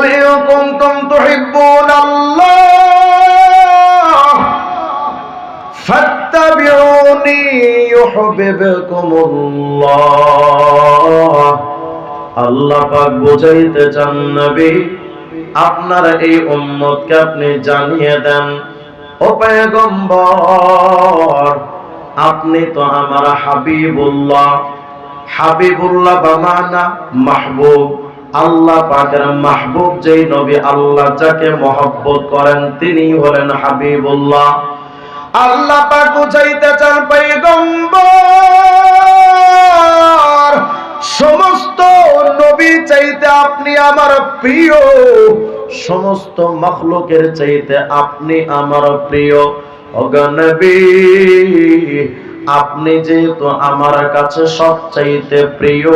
قل إن كنتم تحبون الله فاتبعوني يحببكم الله আল্লাহ পাক বুঝাইতে চান নবী আপনার এই উম্মতকে আপনি জানিয়ে দেন ও পয়গম্বর আপনি তো আমার হাবিবুল্লাহ হাবিবুল্লাহ বামানা মাহবুব আল্লাহ পাকের মাহবুব যেই নবী, আল্লাহ যাকে মহব্বত করেন তিনি হলেন হাবিবুল্লাহ। আল্লাহ পাক বুঝাইতে চান, পয়গম্বর, সমস্ত নবী চাইতে আপনি আমার প্রিয়, সমস্ত মখলুকের চাইতে আপনি আমার প্রিয়। আপনি যেহেতু আমার কাছে সবচাইতে প্রিয়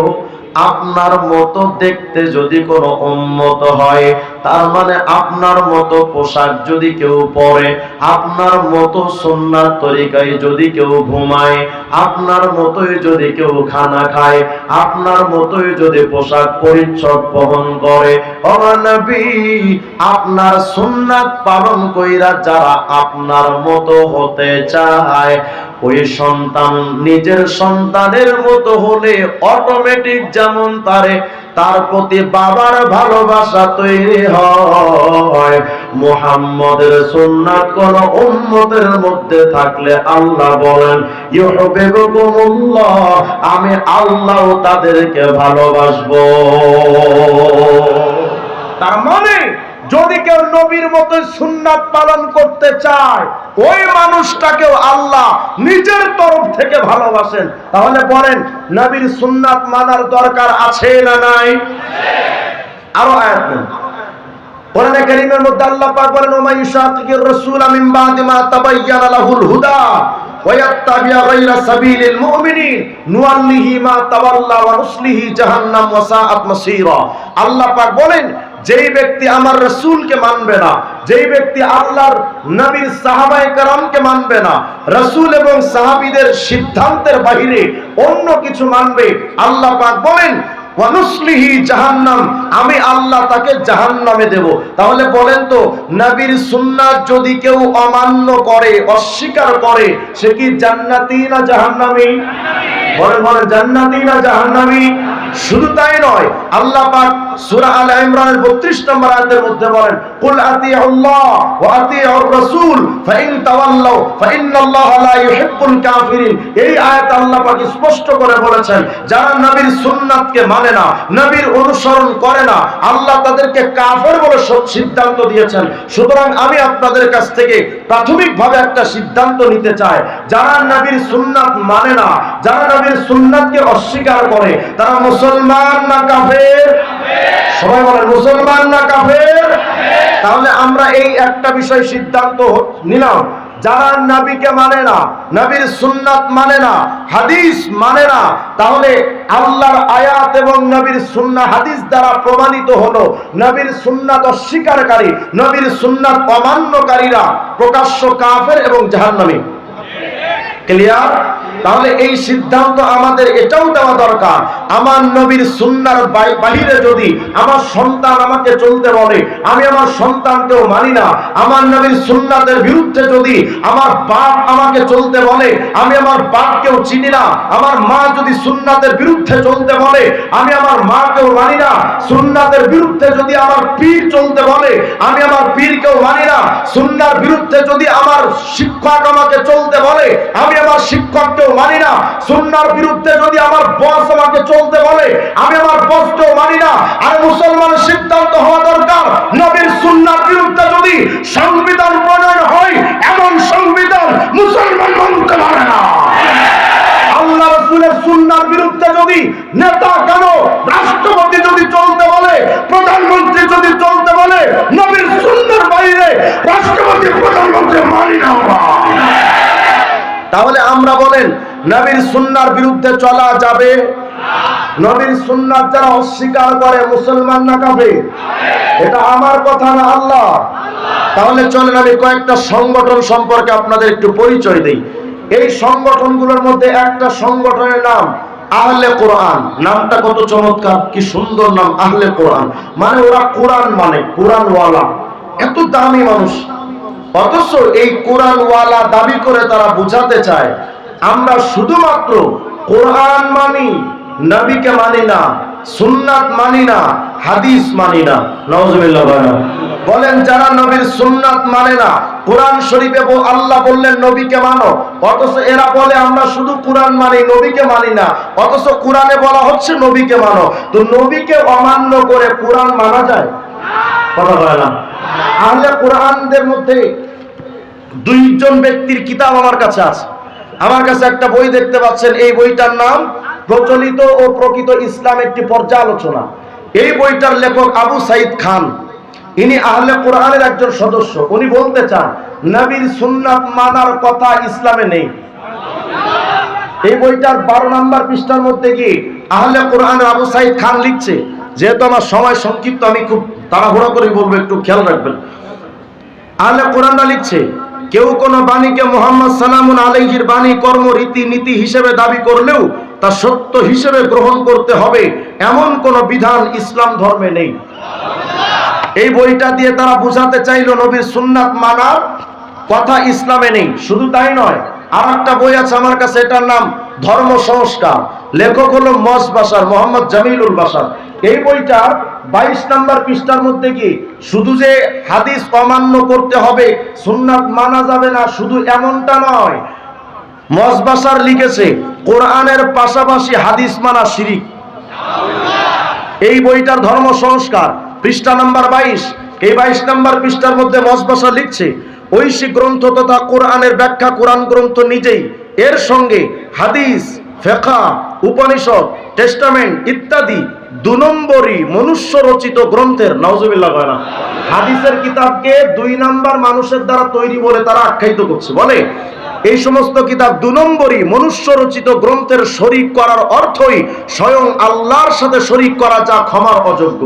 আপনার মতো দেখতে যদি কোনো উন্মত হয় তার মানে আপনার মতো পোশাক যদি কেউ পরে, আপনার মতো সুন্নার তরিকায় যদি কেউ ঘুমায়, আপনার মতোই যদি কেউ খানা খায়, আপনার মতোই যদি পোশাক পরিচ্ছদ বহন করে আপনার সুন্নাত পালন কইরা যারা আপনার মতো হতে চায়, ওই সন্তান নিজের সন্তানের মতো হলে অটোমেটিক যেমন তারে তার প্রতি বাবার ভালোবাসা তৈরি হয়। মুহাম্মদের সুন্নাত কোন উম্মতের মধ্যে থাকলে আল্লাহ বলেন আমি আল্লাহ তাদেরকে ভালোবাসবো। তার মানে যদি কেউ নবীর মতো সুন্নাত পালন করতে চায় ওই মানুষটাকেও আল্লাহ নিজের তরফ থেকে ভালোবাসেন। তাহলে বলেন, নবীর সুন্নাত মানার দরকার আছে না নাই? আরও আয়াত নেন। কোরআনে কারীমের মধ্যে আল্লাহ পাক বলেন ওমা ইউশাকির রাসূল মিন বাদি মা তাবায়্যানা লাহুল হুদা ওয়ায়াত্তাবি'a গায়রা সাবিলিল মুমিনিন। নুয়াল্লিহি মা তাওয়াল্লা ওয়া নুসলিহি জাহান্নাম ওয়া সাআত মাসীরা। আল্লাহ পাক বলেন যেই ব্যক্তি আমার রসুলকে মানবে না, যেই ব্যক্তি আল্লাহর নবীর সাহাবায়ে কারামকে মানবে না, রসুল এবং সাহাবীদের সিদ্ধান্তের বাহিরে অন্য কিছু মানবে, আল্লাহ পাক বলেন আমি আল্লাহ তাকে দেব। তাহলে বলেন তো, নবীর যদি কেউ অমান্য করে, অস্বীকার করে, সে কি জান্নাতি না জাহান্নামী? বলেন বলেন, জান্নাতি না জাহান্নামী? শুধু তাই নয়, আল্লাহ পাক সূরা আলে ইমরানের 32 নম্বর আয়াতের মধ্যে বলেন, কুল আতিউল্লাহ ওয়া আতিউর রাসূল, ফাইন তাওয়াল্লাউ, ফাইন্নাল্লাহা লা ইউহিব্বুল কাফিরিন। এই আয়াত আল্লাহ পাক স্পষ্ট করে বলেছেন, যারা নবীর সুন্নাতকে মানে না, নবীর অনুসরণ করে না, আল্লাহ তাদেরকে কাফের বলে সিদ্ধান্ত দিয়েছেন। সুতরাং আমি আপনাদের কাছ থেকে প্রাথমিকভাবে একটা সিদ্ধান্ত নিতে চাই, যারা নবীর সুন্নাত মানে না, যারা নবীর সুন্নাতকে অস্বীকার করে, তারা না কাফের? সবাই বলেন, মুসলমান না কাফের? তাহলে আমরা এই একটা বিষয় সিদ্ধান্ত নিলাম। যারা নবীকে মানে না, নবীর সুন্নাত মানে না, হাদিস মানে না, তাহলে আল্লাহর আয়াত এবং নবীর সুন্না হাদিস দ্বারা প্রমাণিত হলো, নবীর সুন্নাত অস্বীকারী, নবীর সুন্নাত অমান্যকারীরা প্রকাশ্য কাফের এবং জাহান্নামী। ক্লিয়ার তাহলে এই সিদ্ধান্ত আমাদের এটাও দেওয়া দরকার। আমার নবীর সুন্নার বাহিরে যদি আমার সন্তান আমাকে চলতে বলে, আমি আমার সন্তানকেও মানি না, আমার নবীর সুন্নাতের বিরুদ্ধে যদি আমার বাপ আমাকে চলতে বলে, আমি আমার বাপকেও চিনি না, আমার মা যদি সুন্নাতের বিরুদ্ধে চলতে বলে, আমি আমার মাকেও মানি না, সুন্নাতের বিরুদ্ধে যদি আমার পীর চলতে বলে, আমি আমার পীরকেও মানি না, সুন্নার বিরুদ্ধে যদি আমার শিক্ষক আমাকে চলতে বলে, আমি আমার শিক্ষককেও মানি না। সুন্নার বিরুদ্ধে যদি আমার বস আমাকে চলতে বলে, আমি আমার বসকেও মানি না। আর মুসলমানের সিদ্ধান্ত হওয়া দরকার। নবীর সুন্নার বিরুদ্ধে যদি সংবিধান প্রণয়ন হয়, এমন সংবিধান মুসলমান মানতে পারে না। প্রধানমন্ত্রী সুন্নার বাইরে রাষ্ট্রপতি, প্রধানমন্ত্রী মানি না। তাহলে আমরা বলেন, নবীর সুন্নার বিরুদ্ধে চলা যাবে? নবীর সুন্নাত যারা অস্বীকার করে, মুসলমান না কাবে এটা আমার কথা না আল্লাহ। তাহলে চলেন আমি কয়েকটা সংগঠন সম্পর্কে আপনাদের একটু পরিচয় দিই। এই সংগঠনগুলোর মধ্যে একটা সংগঠনের নাম আহলে কোরআন। নামটা কত চমৎকার, কি সুন্দর নাম, আহলে কোরআন। মানে ওরা কোরআন মানে কোরআনওয়ালা। এত দামি মানুষ। অথচ এই কোরআনওয়ালা দাবি করে তারা বুঝাতে চায়, আমরা শুধুমাত্র কোরআন মানি, নবীকে মানি না, সুন্নাত মানি না, হাদিস মানি না। বলেন, যারা নবীর সুন্নাত মানে না, কোরআন শরীফে আল্লাহ বললেন, নবীকে মানো। অথচ এরা বলে, আমরা শুধু কোরআন মানি, নবীকে মানি না। অথচ কোরআনে বলা হচ্ছে, নবীকে মানো। তো নবীকে অমান্য করে কোরআন মানা যায়? কথা বলে না। আহলে কোরআনদের মধ্যে দুইজন ব্যক্তির কিতাব আমার কাছে আছে। আমার কাছে একটা বই দেখতে পাচ্ছেন, এই বইটার নাম প্রচলিত ও প্রকৃত ইসলাম একটি পর্যালোচনা। এই বইটার লেখক আবু সাইদ খান। ইনি আহলে কোরআনের একজন সদস্য। উনি বলতে চান, নবীর সুন্নাত মানার কথা ইসলামে নেই। এই বইটার বারো নাম্বার পৃষ্ঠার মধ্যে কি আহলে কোরআন আবু সাইদ খান লিখছে? যেহেতু আমার সময় সংক্ষিপ্ত, আমি খুব তাড়াহুড়া করে বলব, একটু খেয়াল রাখবেন। আহলে কোরআনরা লিখছে কেউ কোন বাণীকে মোহাম্মদ সালামুন আলাইহির বাণী, কর্ম, রীতি, নীতি হিসেবে দাবি করলেও তা সত্য হিসেবে গ্রহণ করতে হবে, এমন কোন বিধান ইসলাম ধর্মে নেই। এই বইটা দিয়ে তারা বুঝাতে চাইল নবীর সুন্নাত মানার কথা ইসলামে নেই। শুধু তাই নয় আর একটা বই আছে আমার কাছে, এটার নাম ধর্ম সংস্কার। লেখক হলো মস বাসার, মোহাম্মদ জামিলুল বাসার। এই বইটা বাইশ নাম্বার পৃষ্ঠার মধ্যে কি? শুধু যে হাদিস অমান্য করতে হবে, সুন্নাত মানা যাবে না, শুধু এমনটা নয়। মসবাসার লিখেছে, কোরআনের পাশাপাশি হাদিস মানা শিরিক। এই বইটার ধর্ম সংস্কার, পৃষ্ঠা নাম্বার বাইশ। এই বাইশ নাম্বার পৃষ্ঠার মধ্যে মসবাসা লিখছে, ঐশী গ্রন্থ তথা কোরআনের ব্যাখ্যা কোরআন গ্রন্থ নিজেই। এর সঙ্গে হাদিস ফেকা উপনিষদ, টেস্টামেন্ট ইত্যাদি দু নম্বরই মনুষ্য রচিত গ্রন্থের নওজবিল্লাহ কয় না? হাদিসের কিতাবকে দুই নাম্বার মানুষের দ্বারা তৈরি বলে তারা আখ্যায়িত করছে। বলে, এই সমস্ত কিতাব দু নম্বরই মনুষ্য রচিত গ্রন্থের শরিক করার অর্থই স্বয়ং আল্লাহর সাথে শরিক করা যা ক্ষমার অযোগ্য।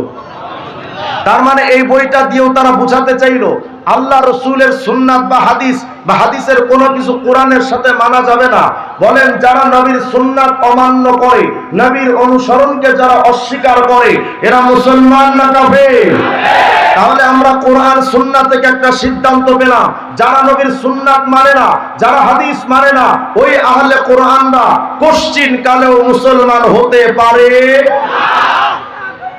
তার মানে এই বইটা দিয়েও তারা বুঝাতে চাইলো আল্লাহ রসুলের সুন্নাত বা হাদিস বা হাদিসের কোনো কিছু কোরআনের সাথে মানা যাবে না। বলেন, যারা নবীর সুন্নাত অমান্য করে, নবীর অনুসরণকে যারা অস্বীকার করে, এরা মুসলমান না কাফের? তাহলে আমরা কোরআন সুন্নাত থেকে একটা সিদ্ধান্ত পেলাম। যারা নবীর সুন্নাত মানে না, যারা হাদিস মানে না, ওই আহলে কোরআনরা কোশ্চিন কালেও মুসলমান হতে পারে।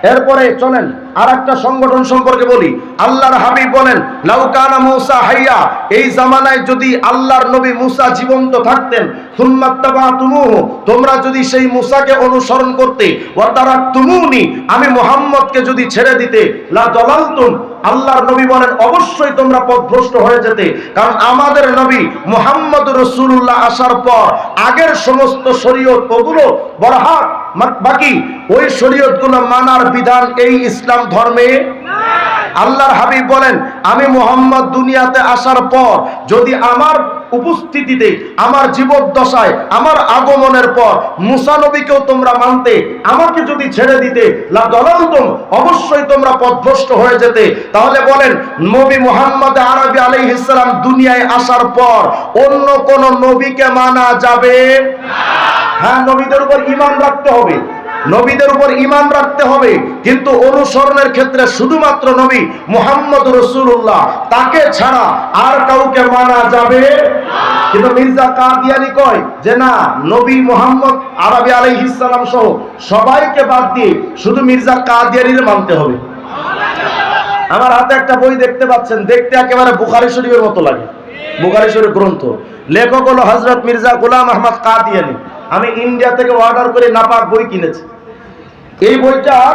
এরপরে চলেন আর সংগঠন সম্পর্কে বলি। আল্লাহর হাবিব বলেন লাউকানা হাইয়া এই জামানায় যদি আল্লাহর নবী মুসা জীবন্ত থাকতেন তোমরা যদি সেই মুসাকে অনুসরণ করতে তুমুনি আমি মোহাম্মদকে যদি ছেড়ে দিতে আল্লাহর নবী বলেন, অবশ্যই তোমরা পথভ্রষ্ট হয়ে যেতে, কারণ আমাদের নবী মোহাম্মদ রসুল্লাহ আসার পর আগের সমস্ত শরীয়ত ওগুলো বরহাক বাকি ওই শরীয়তগুলো মানার বিধান এই ইসলাম ধর্মে? আল্লাহর হাবিব বলেন আমি মোহাম্মদ দুনিয়াতে আসার পর যদি আমার উপস্থিতিতে আমার জীবদ্দশায়, আমার আগমনের পর মুসা নবীকেও তোমরা মানতে, আমাকে যদি ছেড়ে দিতে, লা অবশ্যই তোমরা পথভ্রষ্ট হয়ে যেতে। তাহলে বলেন, নবী মোহাম্মদ আরবি আলাইহিস সালাম দুনিয়ায় আসার পর অন্য কোন নবীকে মানা যাবে? হ্যাঁ নবীদের উপর ইমান রাখতে হবে। নবীদের উপর ঈমান রাখতে হবে। কিন্তু অনুসরণের ক্ষেত্রে শুধুমাত্র নবী মুহাম্মদ রসুল্লাহ তাকে ছাড়া আর কাউকে মানা যাবে কিন্তু মির্জা কাদিয়ানি কয় যে, না, নবী মুহাম্মদ আরবি আলাইহিস সালাম সহ সবাইকে বাদ দিয়ে শুধু মির্জা কাদিয়ানির মানতে হবে। আমার হাতে একটা বই দেখতে পাচ্ছেন, দেখতে একেবারে বুখারি শরীফের মতো লাগে। বুখারি শরীফ গ্রন্থ। লেখক হলো হজরত মির্জা গোলাম আহমদ কাদিয়ানি। আমি ইন্ডিয়া থেকে অর্ডার করে নাপাক বই কিনেছি। এই বইটার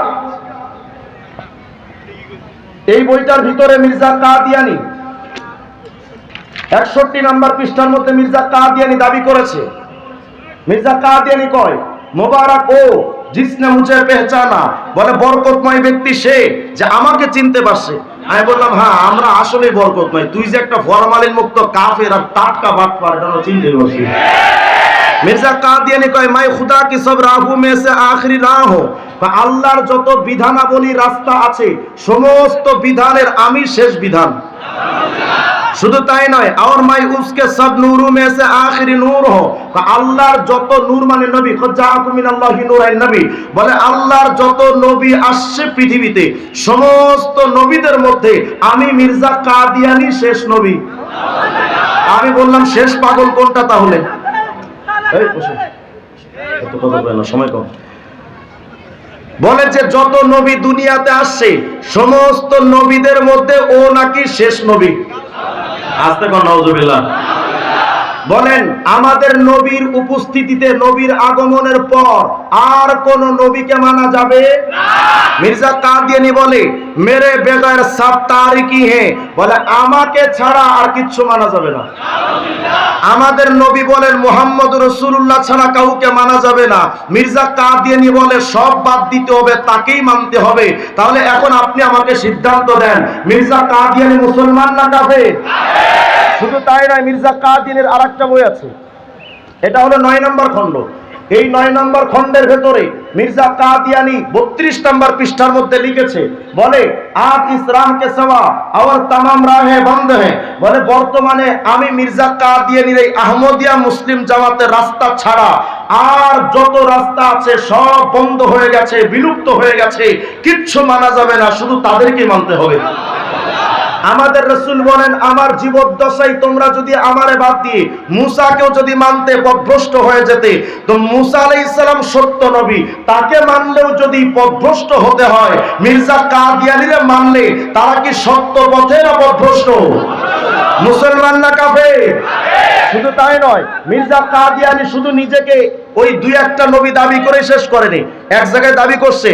এই বইটার ভিতরে মির্জা কাদিয়ানি, একষট্টি নাম্বার পৃষ্ঠার মধ্যে মির্জা কাদিয়ানি দাবি করেছে। মির্জা কাদিয়ানি কয়, মোবারক ও জিসনে মুঝে পেহচানা, বলে বরকতময় ব্যক্তি সে যে আমাকে চিনতে পারছে। আমি বললাম হ্যাঁ আমরা আসলেই বরকতময়। তুই যে একটা ফরমালিন মুক্ত কাফের আর টাটকা বাট পার চিনতে পারছি মির্জা কাদিয়ানি কয়, মাই খুদা কি সব রাহু মে সে আখরি না হো বা আল্লাহর যত বিধানাবলী রাস্তা আছে, সমস্ত বিধানের আমি শেষ বিধান। শুধু তাই নয় আর মাই উসকে সব নূরু মে সে আখিরি নূর হো। আল্লাহর যত নূর মানে নবী জাআকুম মিনাল্লাহি নূরাইন নবী। বলে, আল্লাহর যত নবী আসছে পৃথিবীতে, সমস্ত নবীদের মধ্যে আমি মির্জা কাদিয়ানি শেষ নবী। আমি বললাম, শেষ পাগল কোনটা তাহলে। বলে বলে যে যত নবী দুনিয়াতে আসছে, সমস্ত নবীদের মধ্যে ও নাকি শেষ নবী? আসতে পার নওজুবিল্লাহ বলেন আমাদের নবীর উপস্থিতিতে নবীর আগমনের পর আর কোন নবীকে মানা যাবে? মির্জা কাদিয়ানি বলে মেরে বেগার সব তারিকি হে? বলে আমাকে ছাড়া আর কিচ্ছু মানা যাবে না। আমাদের নবী বলেন মোহাম্মদ রসুল্লাহ ছাড়া কাউকে মানা যাবে না। মির্জা কাদিয়ানি বলে সব বাদ দিতে হবে তাকেই মানতে হবে। তাহলে এখন আপনি আমাকে সিদ্ধান্ত দেন মির্জা কাদিয়ানি মুসলমান না কাফের? শুধু তাই নয় মির্জা কাদিনের আর একটা বই আছে। এটা হলো নয় নম্বর খণ্ড। এই নয় নম্বর খণ্ডের ভেতরে মির্জা কাদিয়ানি বত্রিশ নম্বর পৃষ্ঠার মধ্যে লিখেছে, বলে আপ ইস রাহ কে সবা আর তামাম রাহে বন্ধ হে বলে, বর্তমানে আমি মির্জা কাদিয়ানির এই আহমদিয়া মুসলিম জামাতের রাস্তা ছাড়া আর যত রাস্তা আছে সব বন্ধ হয়ে গেছে, বিলুপ্ত হয়ে গেছে, কিচ্ছু মানা যাবে না, শুধু তাদেরকে মানতে হবে। আমাদের রসুল বলেন, আমার জীবদ্দশায় তোমরা যদি আমারে বাদ দিয়ে মুসাকেও যদি মানতে পথভ্রষ্ট হয়ে যেতে, তো মুসা আলাইহিস সালাম সত্য নবী। তাকে মানলেও যদি পথভ্রষ্ট হতে হয়, মির্জা কাদিয়ানিরে মানলে তারা কি সত্য পথে না পথভ্রষ্ট মুসলমান না কাফে শুধু তাই নয়, মির্জা কাদিয়ানি শুধু নিজেকে ওই দুই একটা নবী দাবি করে শেষ করেনি। এক জায়গায় দাবি করছে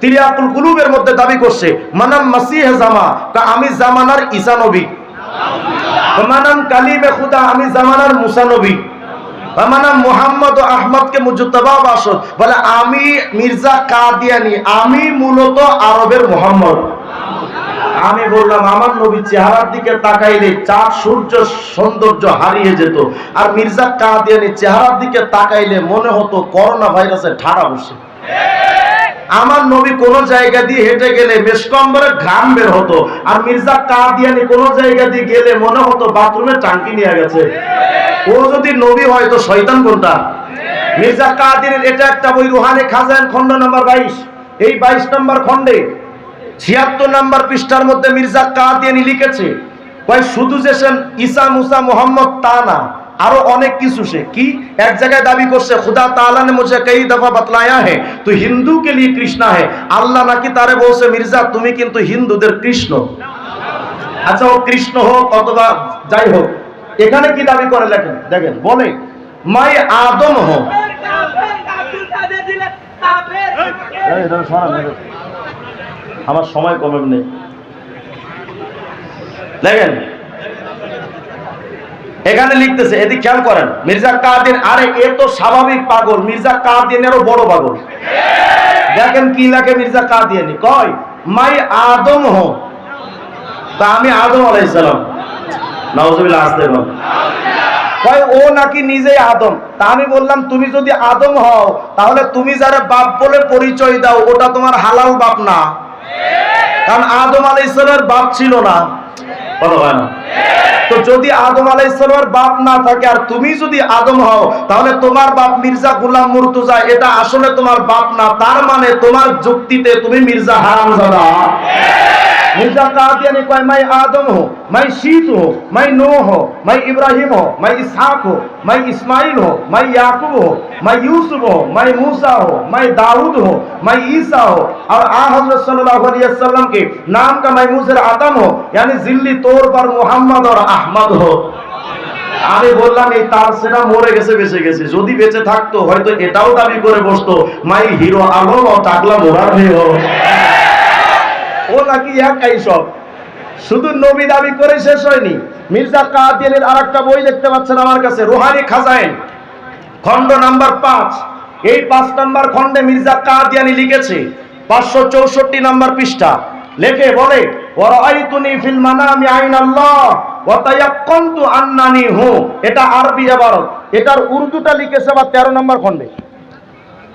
তিরিয়াকুল কুলুবের মধ্যে দাবি করছে, মানাম জামা, তা আমি জামানার নবী। মানাম কালিমে খুদা, আমি জামানার মুসা নবী। আমি মির্জা কাদিয়ানি, আমি মূলত আরবের মোহাম্মদ। আমি বললাম, আমার নবী চেহারার দিকে তাকাইলে চাঁদ, সূর্য, সৌন্দর্য হারিয়ে যেত। আর মির্জা কাদিয়ানি চেহারার দিকে তাকাইলে মনে হতো করোনা ভাইরাসের ঠাড়া বসে। আমার নবী কোন জায়গা দিয়ে হেঁটে গেলে মেসকম্বরের ঘাম বের হতো, আর মির্জা কাদিয়ানি কোন জায়গা দিয়ে গেলে মনে হতো বাথরুমে টাঙ্কি নিয়ে গেছে। ও যদি নবী হয় তো শয়তান কোনটা? মির্জা কাদিনের এটা একটা বই রুহানি খাজান খন্ড নাম্বার বাইশ। এই বাইশ নম্বর খণ্ডে ছিয়াত্তর নাম্বার পৃষ্ঠার মধ্যে মির্জা কাদিয়ানি লিখেছে ভাই শুধু যে ঈসা মুসা মোহাম্মদ তা না আরও অনেক কিছু সে। কি? এক জায়গায় দাবি করছে, খুদা তালা নে মুঝে কই দফা বতলায়া হে তো হিন্দু কে লিয়ে কৃষ্ণা হে। আল্লাহ নাকি তারে বলছে, মির্জা, তুমি কিন্তু হিন্দুদের কৃষ্ণ। আচ্ছা ও কৃষ্ণ হোক অথবা যাই হোক, এখানে কি দাবি করে লেখেন? দেখেন, বলে মাই আদম হোক আমার সময় কমে নেই দেখেন এখানে লিখতেছে, এদিক খেয়াল করেন, মির্জা কাদিন আরে এ তো স্বাভাবিক পাগল, মির্জা কাদিনেরও বড় পাগল। দেখেন কি লাগে মির্জা কাদিয়ানি, কয়, মাই আদম হো। তা আমি আদম আলাইসালাম কয়, ও নাকি নিজেই আদম? তা আমি বললাম, তুমি যদি আদম হও, তাহলে তুমি যারা বাপ বলে পরিচয় দাও, ওটা তোমার হালাল বাপ না। কারণ আদম আলাইসালামের বাপ ছিল না। কথা হয় না? তো যদি আদম আলাইসালামের বাপ না থাকে আর তুমি যদি আদম হও, তাহলে তোমার বাপ মির্জা গুলাম মুর্তুজা, এটা আসলে তোমার বাপ না, তার মানে তোমার যুক্তিতে তুমি মির্জা হারামজাদা। मिर्जा कादियानी कोई मैं आदम हो मैं शीत हो मैं नो हो मैं इब्राहिम हो मैं इसहाक हो मैं इस्माइल हो मैं याकूब हो मैं यूसुफ हो मैं मूसा हो मैं दाऊद हो मैं ईसा हो और आ हजरत सल्लल्लाहु अलैहि वसल्लम के नाम का मैं मुजर आदम हो यानी जिल्ली तौर पर मोहम्मद और अहमद हो আমি বললাম এই তার সেটা মরে গেছে বেঁচে গেছে যদি বেঁচে থাকতো হয়তো এটাও দাবি করে বসতো মাই হিরো আলম ও টাকলা মোরার হো ও নাকি একাই সব শুধু নবী দাবি করে শেষ হয়নি। মির্জা কাদিয়ানের আর একটা বই দেখতে পাচ্ছেন আমার কাছে, রোহানি খাজাইন। খণ্ড নাম্বার পাঁচ। এই পাঁচ নাম্বার খণ্ডে মির্জা কাদিয়ানি লিখেছে, পাঁচশো চৌষট্টি নাম্বার পৃষ্ঠা। লেখে, বলে এটা আরবি ইবারত এটার উর্দুটা লিখেছে বা 13 নম্বর খণ্ডে।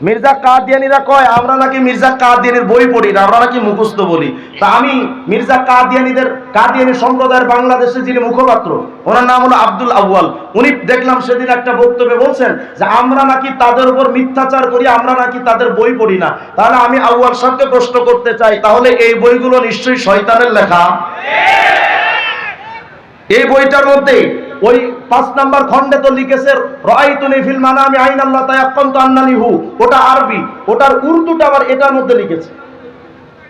মির্জা কাদিয়ানিরা কয়, আমরা নাকি মির্জা কাদিয়ানির বই পড়ি না, আমরা নাকি মুখস্থ বলি। তা আমি মির্জা কাদিয়ানিদের, কাদিয়ানি সম্প্রদায়ের বাংলাদেশে যিনি মুখপাত্র, ওনার নাম হলো আব্দুল আউয়াল। উনি দেখলাম সেদিন একটা বক্তব্যে বলছেন যে, আমরা নাকি তাদের উপর মিথ্যাচার করি, আমরা নাকি তাদের বই পড়ি না। তাহলে আমি আউয়াল সাহেবকে প্রশ্ন করতে চাই, তাহলে এই বইগুলো নিশ্চয়ই শয়তানের লেখা? এই বইটার মধ্যে ওই পাঁচ নাম্বার খণ্ডে তো লিখেছে রাইতুনি ফিল মানামি আইন আল্লাহ তায়াক্কান্তু আন্নানি হু ওটা আরবি, ওটার উর্দুটা আবার এটার মধ্যে লিখেছে।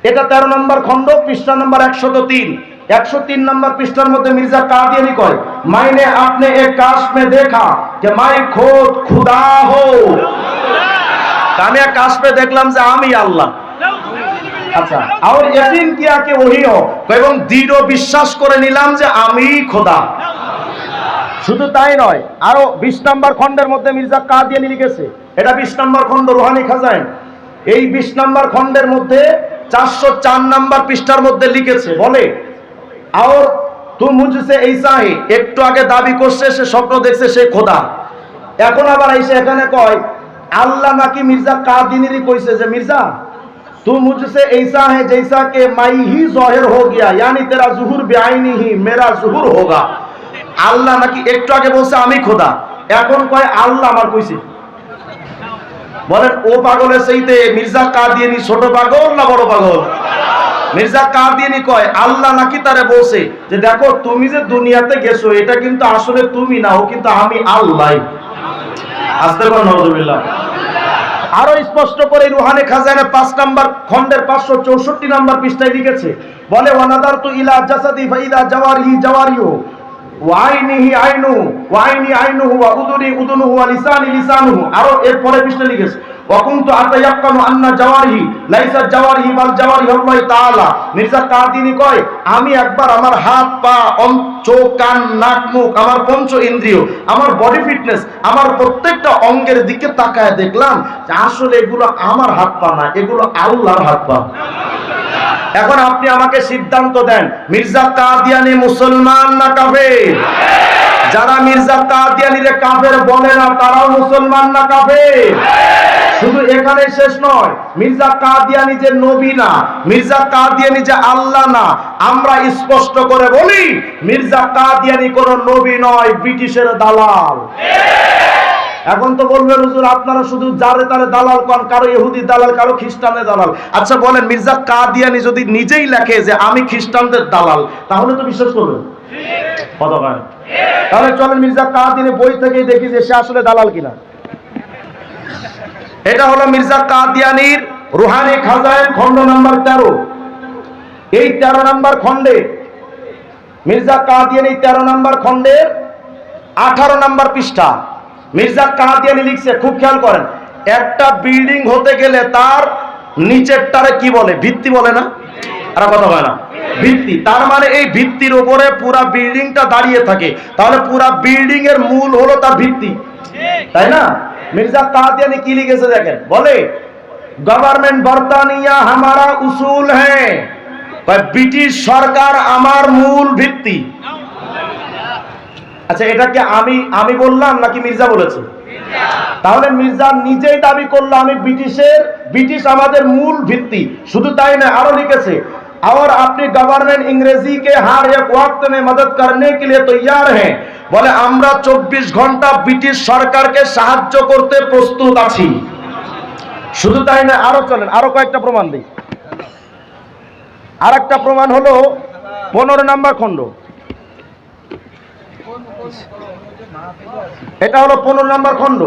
এটা তেরো নম্বর খণ্ড, পৃষ্ঠা নম্বর একশত তিন। একশো তিন নম্বর পৃষ্ঠার মধ্যে মির্জা কাদিয়ানি কয়, মাইনে আপনি এক কাশ মে দেখা যে মাই খোদ খুদা হো। আমি এক কাশ দেখলাম যে আমি আল্লাহ। আচ্ছা আর ইয়াকিন কিয়া কে ওহি হো এবং দৃঢ় বিশ্বাস করে নিলাম যে আমি খোদা। শুধু তাই নয়, আরও বিশ নম্বর খণ্ডের মধ্যে মির্জা কাদিয়ানি লিখেছে। এটা বিশ নম্বর খণ্ড রোহানি খাজাইন এই বিশ নম্বর খণ্ডের মধ্যে চারশো চার নম্বর পৃষ্ঠার মধ্যে লিখেছে, বলে আর তু মুঝসে এইসা হে, একটু আগে দাবি করছে, সে স্বপ্ন দেখছে সে খোদা। এখন আবার এসে এখানে কয়, আল্লাহ নাকি মির্জা কাদিনেরই কইছে যে, মির্জা तू मुझसे ऐसा है जैसा कि मैं ही जाहिर हो गया यानी तेरा जुहुर बेआईनी ही मेरा जुहुर होगा আল্লাহ নাকি একটু আগে বলছে আমি খোদা এখন কয় আল্লাহ আমার কইছে বলেন ও পাগলের সেইতে মির্জা কাদিয়ানি ছোট পাগল না বড় পাগল মির্জা কাদিয়ানি কয় আল্লাহ নাকি তারে বলছে যে দেখো তুমি যে দুনিয়াতে গেছো এটা কিন্তু আসলে তুমি না ও কিন্তু আমি আল্লাহ আসতে পার নজরুল্লাহ আরও স্পষ্ট করে রুহানে খাজানা পাঁচ নাম্বার খন্ডের পাঁচশো চৌষট্টি নাম্বার পৃষ্ঠায় লিখেছে। বলে ওয়ানাদার তু ইলা জাসাদি ফাইদা জাওয়ারিহি জাওয়ারিহু। ওয়াইনিহি আইনু ওয়াইনি আইনুহু ওয়া উদুনি উদুনুহু ওয়া লিসানি লিসানুহু। আরও এর পরে পৃষ্ঠা লিখেছে। কয়, আমি একবার আমার হাত, পা অঞ্চ কান, নাক, মুখ, আমার পঞ্চ ইন্দ্রিয়, আমার বডি ফিটনেস আমার প্রত্যেকটা অঙ্গের দিকে তাকায় দেখলাম আসলে এগুলো আমার হাত পা না, এগুলো আল্লাহর হাত পা। এখন আপনি আমাকে সিদ্ধান্ত দেন, মির্জা কাদিয়ানি মুসলমান না কাফের? যারা মির্জা কাদিয়ানিরে কাফের বলে না, তারাও মুসলমান না কাফের? শুধু এখানে শেষ নয়, মির্জা কাদিয়ানি যে নবী না, মির্জা কাদিয়ানি যে আল্লাহ না, আমরা স্পষ্ট করে বলি, মির্জা কাদিয়ানি কোন নবী নয়, ব্রিটিশের দালাল। এখন তো বলবেন হুজুর, আপনারা শুধু যারে তারে দালাল কন, কারও ইহুদি দালাল, কারও খ্রিস্টানের দালাল। আচ্ছা বলেন, মির্জা কাদিয়ানি যদি নিজেই লেখে যে আমি খ্রিস্টানদের দালাল, তাহলে তো বিশ্বাস করবেন? তাহলে চলেন, মির্জা কাদিয়ানি বই থেকে দেখি যে সে আসলে দালাল কিনা। এটা হলো মির্জা কাদিয়ানির রুহানি খাজাইন খণ্ড নাম্বার তেরো। এই তেরো নাম্বার খণ্ডে, মির্জা কাদিয়ানি তেরো নাম্বার খণ্ডের আঠারো নাম্বার পৃষ্ঠা। মির্জা কাদিয়ানি লিখছে, খুব খেয়াল করেন, একটা বিল্ডিং হতে গেলে তার নিচেরটারে কি বলে? ভিত্তি বলে না? আর কথা হয় না। ভিত্তি, তার মানে এই ভিত্তির উপরে পুরা বিল্ডিংটা দাঁড়িয়ে থাকে। তাহলে পুরা বিল্ডিং এর মূল হলো তার ভিত্তি। তাই না? মির্জা কাদিয়ানি কি লিখেছে দেখেন? বলে, গভর্নমেন্ট বর্তানিয়া হামারা উসুল হ্যাঁ ব্রিটিশ সরকার আমার মূল ভিত্তি। আচ্ছা এটা কি আমি আমি বললাম নাকি মির্জা বলেছে তাহলে মির্জা নিজেই দাবি করলো আমি ব্রিটিশের ব্রিটিশ আমাদের মূল ভিত্তি শুধু তাই না আরো লিখেছে और अपनी गवर्नमेंट इंग्रेजी के हर एक वक्त में मदद करने के लिए तैयार हैं বলে আমরা চব্বিশ ঘন্টা ব্রিটিশ সরকারকে সাহায্য করতে প্রস্তুত আছি শুধু তাই না আরো চলেন আরো কয়েকটা প্রমাণ দিই আর একটা প্রমাণ হলো পনেরো নাম্বার খণ্ড এটা হলো পনেরো নাম্বার খণ্ড।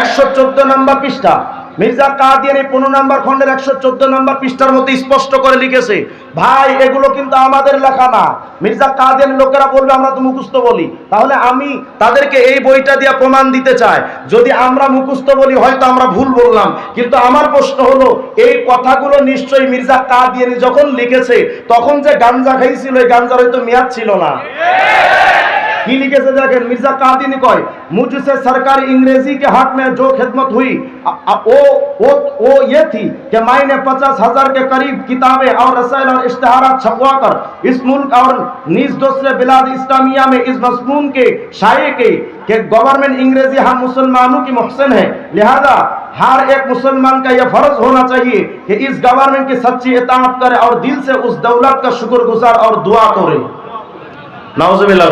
একশো চোদ্দ নাম্বার পৃষ্ঠা। মির্জা কাদিয়ানি পনেরো নাম্বার খণ্ডের একশো চোদ্দ নাম্বার পৃষ্ঠার মধ্যে স্পষ্ট করে লিখেছে, ভাই, এগুলো কিন্তু আমাদের লেখা না। মির্জা কাদিয়ানি লোকেরা বলবে, আমরা তো মুখস্থ বলি। তাহলে আমি তাদেরকে এই বইটা দিয়ে প্রমাণ দিতে চাই। যদি আমরা মুখস্থ বলি, হয়তো আমরা ভুল বললাম। কিন্তু আমার প্রশ্ন হলো, এই কথাগুলো নিশ্চয়ই মির্জা কাদিয়ানি যখন লিখেছে, তখন যে গাঞ্জা খাইছিল, এই গাঞ্জার হয়তো মেয়াদ ছিল না। ही लिखे से जाकर मिर्ज़ा कादिन कह मुझसे सरकार अंग्रेज़ी के हक में जो खिदमत हुई आ, आ, वो, वो, वो ये थी कि मैंने पचास हज़ार के करीब किताबें और रसायल और इश्तहारा छपवा कर इस मुल्क और निज दूसरे बिलाद इस्लामिया में इस मसमून के शाये के, कि गवर्नमेंट अंग्रेज़ी हम मुसलमानों की मुहसन है। लिहाजा हर एक मुसलमान का यह फ़र्ज़ होना चाहिए कि इस गवर्नमेंट की सच्ची इताहत करे और दिल से उस दौलत का शुक्रगुजार और दुआ करे नौजबिल्ला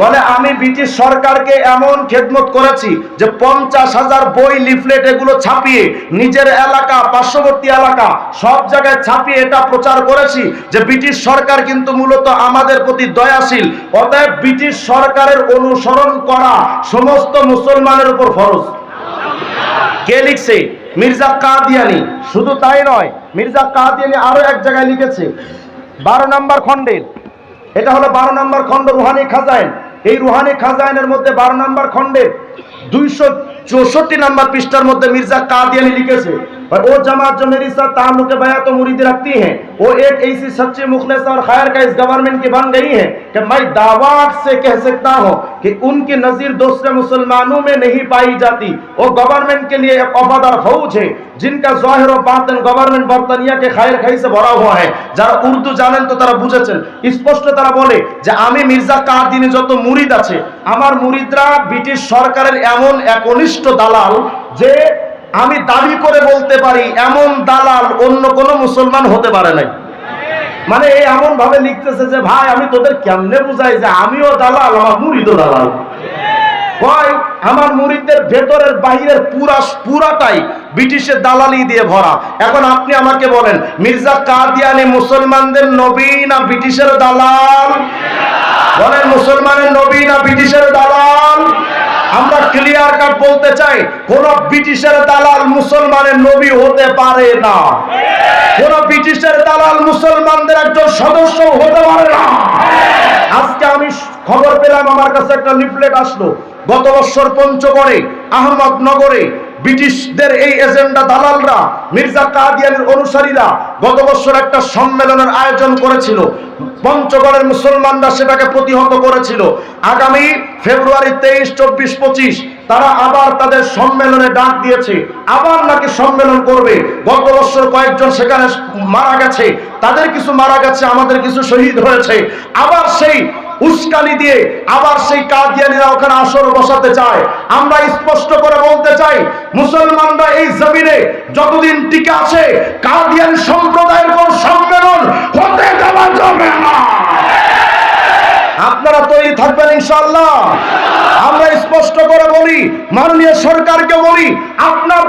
বলে, আমি ব্রিটিশ সরকারকে এমন খেদমত করেছি যে পঞ্চাশ হাজার বই, লিফলেট এগুলো ছাপিয়ে নিজের এলাকা, পার্শ্ববর্তী এলাকা, সব জায়গায় ছাপিয়ে এটা প্রচার করেছি যে ব্রিটিশ সরকার কিন্তু মূলত আমাদের প্রতি দয়াশীল। অতএব ব্রিটিশ সরকারের অনুসরণ করা সমস্ত মুসলমানের উপর ফরজ। কে লিখছে? মির্জা কাদিয়ানি। শুধু তাই নয়, মির্জা কাদিয়ানি আরও এক জায়গায় লিখেছে, বারো নম্বর খণ্ডের। এটা হলো বারো নম্বর খণ্ড রুহানি খাজাইন। এই রুহানি খাজাইনের মধ্যে বারো নম্বর খণ্ডে দুইশো চৌষট্টি নম্বর পৃষ্ঠার মধ্যে মির্জা কাদিয়ানি লিখেছে। और वो जमात जो मेरी साथ ताल्लुक बया तो मुरीद रखती हैं वो एक ऐसी सच्ची मुखलिस और खैर का इस गवर्नमेंट की बन गई है कि मैं दावात से कह सकता हूँ कि उनकी नजीर दूसरे मुसलमानों में नहीं पाई जाती वो गवर्नमेंट के लिए एक वफादार फौज है जिनका जाहिर और बातन गवर्नमेंट बर्तानिया के খায়ের খাই से भरा हुआ है যারা উর্দু জানেন তো তারা বুঝেছেন স্পষ্ট তারা বলে যে আমি মির্জা কাদিনে যত মুরিদ আছে আমার মুরিদরা ব্রিটিশ সরকারের এমন একনিষ্ঠ দালাল যে আমি দাবি করে বলতে পারি, এমন দালাল অন্য কোনো মুসলমান হতে পারে নাই। মানে এই এমন ভাবে লিখতেছে যে, ভাই, আমি তোদের কেমনে বুঝাই যে আমিও দালাল, আমার মুরিদও দালাল? কয় আমার মুরিদদের ভেতরের বাহিরের পুরা, পুরাটাই ব্রিটিশের দালালি দিয়ে ভরা। এখন আপনি আমাকে বলেন, মির্জা কাদিয়ানি মুসলমানদের নবী না ব্রিটিশের দালাল? বলেন, মুসলমানের নবী না ব্রিটিশের দালাল? আমরা ক্লিয়ার কাট বলতে চাই, কোন ব্রিটিশের দালাল মুসলমানের নবী হতে পারে না। কোন ব্রিটিশের দালাল মুসলমানদের একজন সদস্য হতে পারে না। আজকে আমি খবর পেলাম, আমার কাছে একটা লিফলেট আসলো। গত বছর পঞ্চগড়ে, আহমদনগরে ব্রিটিশদের এই এজেন্ডা দালালরা, মির্জা কাদিয়ানের অনুসারীরা গত বছর একটা সম্মেলনের আয়োজন করেছিল। পঞ্চগড়ের মুসলমানরা সেটাকে প্রতিহত করেছিল। আগামী ফেব্রুয়ারি তেইশ, চব্বিশ, পঁচিশ তারা আবার তাদের সম্মেলনে ডাক দিয়েছে। আবার নাকি সম্মেলন করবে। গত বছর কয়েকজন সেখানে মারা গেছে। তাদের কিছু মারা গেছে, আমাদের কিছু শহীদ হয়েছে। আবার সেই উস্কানি দিয়ে আবার সেই কাদিয়ানিরা ওখানে আসর বসাতে চায়। আমরা স্পষ্ট করে বলতে চাই, মুসলমানরা এই জমিনে যতদিন টিকে আছে, কাদিয়ান সম্প্রদায়ের কোন সম্মেলন হতে দেওয়া যাবে না। আপনারা তৈরি থাকবেন ইনশাল্লাহ আমরা স্পষ্ট করে বলি, মাননীয় সরকারকে বলি, আপনার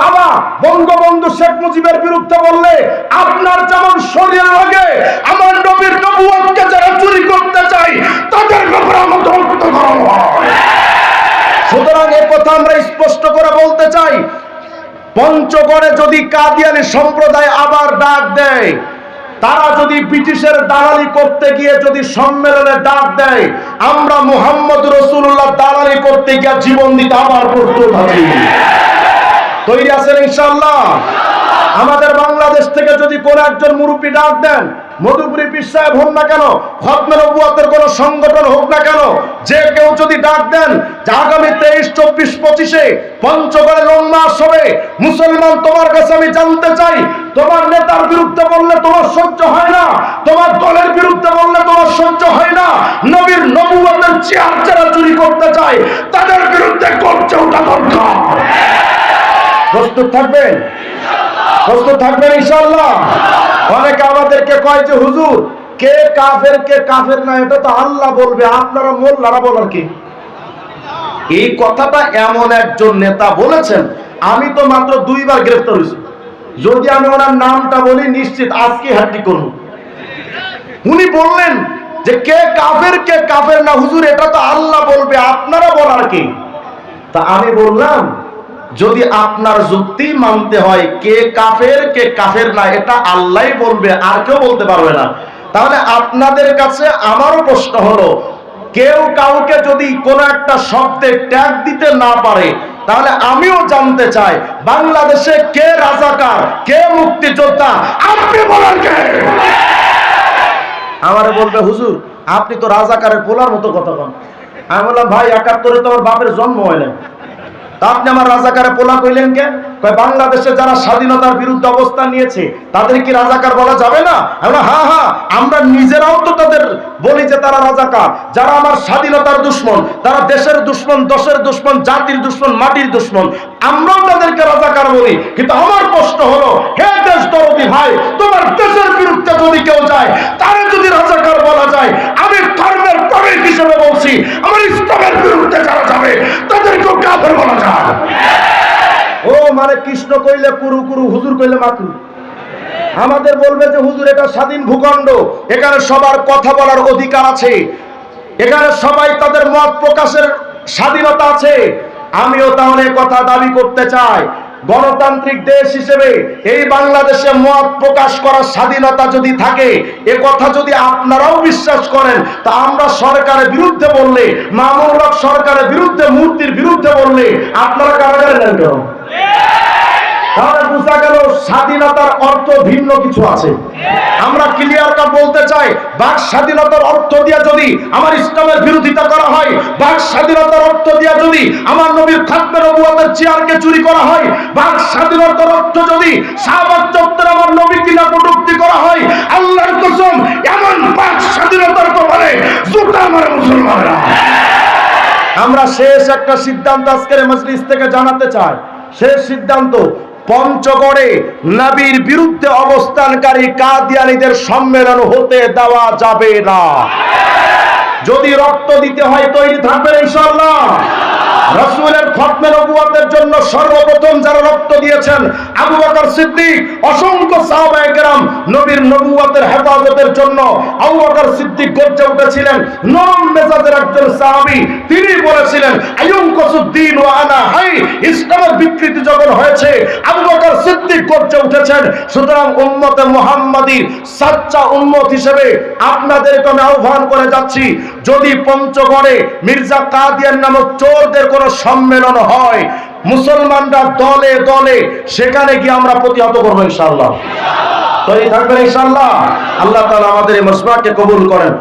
বাবা বঙ্গবন্ধু শেখ মুজিবের বিরুদ্ধে বললে, আপনার যেমন শরীর লাগে আমার নবীর নবুয়তকে যারা চুরি করতে চাই তাদের ব্যাপারে আমাদের অন্তত করানো সুতরাং কথা আমরা স্পষ্ট করে বলতে চাই, পঞ্চগড়ে যদি কাদিয়ানি সম্প্রদায় আবার ডাক দেয়, তারা যদি ব্রিটিশের দালালি করতে গিয়ে যদি সম্মেলনে ডাক দেয়, আমরা মুহাম্মদ রসুল্লাহ দালালি করতে গিয়ে জীবন দিতে আবার প্রস্তুত আছি। তৈরি আছেন ইনশাল্লাহ আমাদের বাংলাদেশ থেকে যদি কোন একজন মুরব্বী ডাক দেন, মধুপুরী পীর সাহেব হোক না কেন খতমের কোন সংগঠন হোক না কেন, যে কেউ যদি ডাক দেন আগামী তেইশ, চব্বিশ, পঁচিশে পঞ্চগড়ে লং মাস হবে, মুসলমান তোমার কাছে আমি জানতে চাই, তোমার নেতার বিরুদ্ধে বললে তোমার সহ্য হয় না, তোমার দলের বিরুদ্ধে বললে তোমার সহ্য হয় না, নবীর নবুয়াতের চেয়ার যারা চুরি করতে চায়, তাদের বিরুদ্ধে করছে ওটা দরকার। প্রস্তুত থাকবেন? প্রস্তুত থাকবেন ইনশাল্লাহ অনেকে আমাদেরকে কয় যে, হুজুর, কে কাফের কে কাফের না, এটা তো আল্লাহ বলবে, আপনারা মোল্লারা বলার কি? এই কথাটা এমন একজন নেতা বলেছেন, আমি তো মাত্র দুইবার গ্রেফতার হয়েছি। যদি আমি ওনার নামটা বলি, নিশ্চিত আজকে হাড্ডি করব। উনি বললেন যে, কে কাফের কে কাফের না, হুজুর, এটা তো আল্লাহ বলবে, আপনারা বলার কি? তা আমি বললাম যদি আপনার যুক্তি মানতে হয় কে কাফের কে কাফের না, এটা আল্লাহ বলবে, আর কেউ বলতে পারবে না। তাহলে আপনাদের কাছে আমারও প্রশ্ন হলো, কেউ কাউকে যদি কোনো একটা শব্দে ট্যাগ দিতে না পারে, তাহলে আমিও জানতে চাই, বাংলাদেশে কে রাজাকার, কে মুক্তিযোদ্ধা, আপনি বলেন কে? আমারে বলবে, হুজুর, আপনি তো রাজাকারের পোলার মতো কথা বলেন। আমি বললাম, ভাই, একাত্তরে তো আমার বাপের জন্ম হয় নাই। তা আপনি আমার রাজাকারে পোলা কইলেন কে? কয় বাংলাদেশে যারা স্বাধীনতার বিরুদ্ধে অবস্থান নিয়েছে, তাদের কি রাজাকার বলা যাবে না? আমরা হ্যাঁ হ্যাঁ আমরা নিজেরাও তো তাদের বলি যে তারা রাজাকার। যারা আমার স্বাধীনতার দুশ্মন, তারা দেশের দুশ্মন, দশের দুশ্মন, জাতির দুশ্মন, মাটির দুশ্মন, আমরাও তাদেরকে রাজাকার বলি। কিন্তু আমার প্রশ্ন হলো, হে দেশ দরদি ভাই, তোমার দেশের বিরুদ্ধে যদি কেউ যায়, তারা যদি রাজাকার বলা যায়, আমি ধর্মের প্রবেশ হিসেবে বলছি, আমার ইসলামের বিরুদ্ধে যারা যাবে, তাদেরকেও কাফের বলা যায়। ও মানে কৃষ্ণ কইলে কুরু কুরু, হুজুর কইলে মাতু। আমাদের বলবে যে, হুজুর, এটা স্বাধীন ভূখণ্ড। এখানে সবার কথা বলার অধিকার আছে। এখানে সবাই তাদের মত প্রকাশের স্বাধীনতা আছে। আমিও তাহলে কথা দাবি করতে চাই। গণতান্ত্রিক দেশ হিসেবে এই বাংলাদেশে মত প্রকাশ করার স্বাধীনতা যদি থাকে, এ কথা যদি আপনারাও বিশ্বাস করেন, তা আমরা সরকারের বিরুদ্ধে বললে মামুল সরকারের বিরুদ্ধে, মূর্তির বিরুদ্ধে বললে, আপনারা কারাগারে নেন তাহলে বোঝা গেল স্বাধীনতার অর্থ ভিন্ন কিছু আছে। আমরা ক্লিয়ার বলতে চাই, বাক স্বাধীনতার অর্থ দিয়া যদি আমার ইসলামের বিরোধিতা করা হয়, বাক স্বাধীনতার অর্থ দিয়া যদি আমার নবীর খাদ্য নবুয়াতের চেয়ারকে চুরি করা হয়, বাক স্বাধীনতার অর্থ যদি শাহবাগ চত্বরে আমার নবী কিনা কটুক্তি করা হয়, আল্লাহর কসম, এমন বাক স্বাধীনতার কপালে জুতা আমার মুসলমানরা। আমরা শেষ একটা সিদ্ধান্ত আজকের মজলিস থেকে জানাতে চাই। শেষ সিদ্ধান্ত, পঞ্চগড়ে নাবির বিরুদ্ধে অবস্থানকারী কাদিয়ানিদের সম্মেলন হতে দেওয়া যাবে না। যদি রক্ত দিতে হয়, তৈরি থাকবেন ইনশাআল্লাহ। রসুলের খতমে নবুয়তের জন্য সর্বপ্রথম যারা রক্ত দিয়েছেন আবু বকর সিদ্দিক, অসংখ্য সাহাবায়ে নবীর নবুয়তের হেফাজতের জন্য আবু বকর সিদ্দিক গর্জে উঠেছিলেন। নরম মেজাজের একজন সাহাবী, তিনি বলেছিলেন আয়ুম কসুদ্দিন ওয়া আনা হাই। ইসলামের বিকৃতি যখন হয়েছে, আবু বকর সিদ্দিক গর্জে উঠেছেন। সুতরাং উম্মতে মুহাম্মাদীর সাচ্চা উম্মত হিসেবে আপনাদেরকে আমি আহ্বান করে যাচ্ছি, যদি পঞ্চগড়ে মির্জা কাদিয়ান নামক চোরদের কোনো সম্মেলন হয়, মুসলমানরা দলে দলে, সেখানে গিয়ে আমরা প্রতিহত করব ইনশাল্লাহ তো এই থাকবেন ইনশাআল্লাহ। আল্লাহ তালা আমাদের এই মসবাকে কবুল করেন।